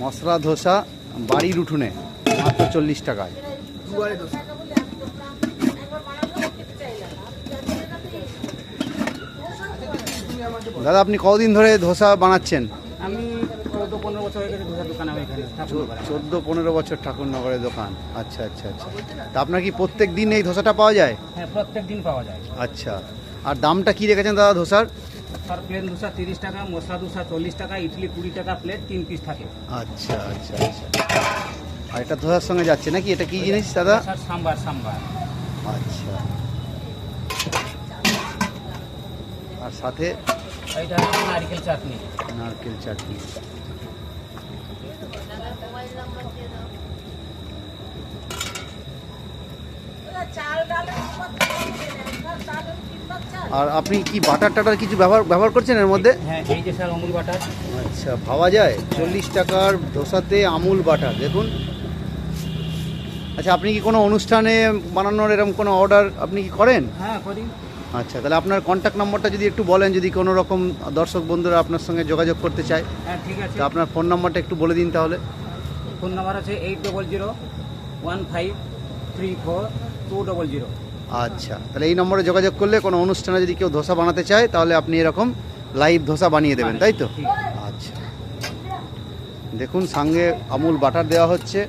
মশলা ধোসা বাড়ির উঠোনে মাত্র চল্লিশ টাকায়। দাদা আপনি কতদিন ধরে ধোসা বানাচ্ছেন? আমি চৌদ্দ পনেরো বছর হয়ে গেছে ধোসা দোকান আমার এখানে চোদ্দ পনেরো বছর ঠাকুরনগরের দোকান। আচ্ছা আচ্ছা আচ্ছা। তা আপনার কি প্রত্যেক দিন এই ধোসাটা পাওয়া যায়? হ্যাঁ প্রত্যেক দিন পাওয়া যায়। আচ্ছা। আর দামটা কি রেখেছেন দাদা ধোসার? আর প্লেন ধোসা তিরিশ টাকা মশলা ধোসা চল্লিশ টাকা ইডলি কুড়ি টাকা প্লেট তিন পিস থাকে। আচ্ছা আচ্ছা আচ্ছা। আর এটা ধোসার সঙ্গে যাচ্ছে নাকি? এটা কি জিনিস দাদা? স্যার সাম্বার সাম্বার। আচ্ছা। আর সাথে? হচ্ছে নারকেল চাটনি। নারকেল চাটনি। আর আপনি কি বাটার টাটার কিছু ব্যবহার ব্যবহার করছেন এর মধ্যে? হ্যাঁ এই যে স্যার অমুল বাটার। আচ্ছা ভাবা যায়। চল্লিশ টাকার ধোসাতে আমুল বাটার দেখুন। আচ্ছা আপনি কি কোনো অনুষ্ঠানে বানানোর এরকম কোনো অর্ডার আপনি কি করেন? হ্যাঁ করি। আচ্ছা তাহলে আপনার কন্ট্যাক্ট নম্বরটা যদি একটু বলেন যদি কোনো রকম দর্শক বন্ধুরা আপনার সঙ্গে যোগাযোগ করতে চায় হ্যাঁ ঠিক আছে। তা আপনার ফোন নাম্বারটা একটু বলে দিন তাহলে। ফোন নাম্বার আছে eight double zero one five three four two double zero আচ্ছা তাহলে এই নম্বরে যোগাযোগ করলে কোনো অনুষ্ঠানে যদি কেউ ধোসা বানাতে চায় তাহলে আপনি এরকম লাইভ ধোসা বানিয়ে দেবেন তাই তো? আচ্ছা। দেখুন সঙ্গে আমুল বাটার দেওয়া হচ্ছে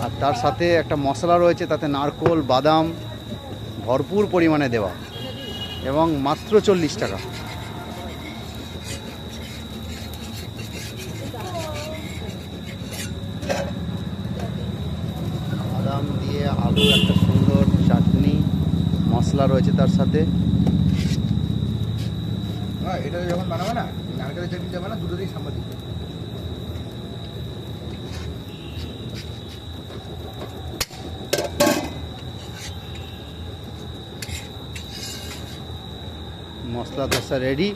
আর তার সাথে একটা মশলা রয়েছে তাতে নারকোল বাদাম ভরপুর পরিমাণে দেওয়া এবং মাত্র চল্লিশ টাকা। দিয়ে আলু একটা সুন্দর চাটনি মশলা রয়েছে তার সাথে। হ্যাঁ এটা যখন বানাবে না নারকেলের চাটনি যাবে না দুটো দিয়ে সাম্বার দিতে মশলা ধোসা রেডি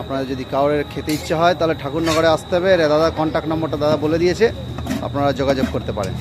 আপনারা যদি কাউরের খেতে ইচ্ছা হয় তাহলে ঠাকুরনগরে আসতে হবে। দাদা কন্ট্যাক্ট নম্বরটা দাদা বলে দিয়েছে। আপনারা যোগাযোগ করতে পারেন।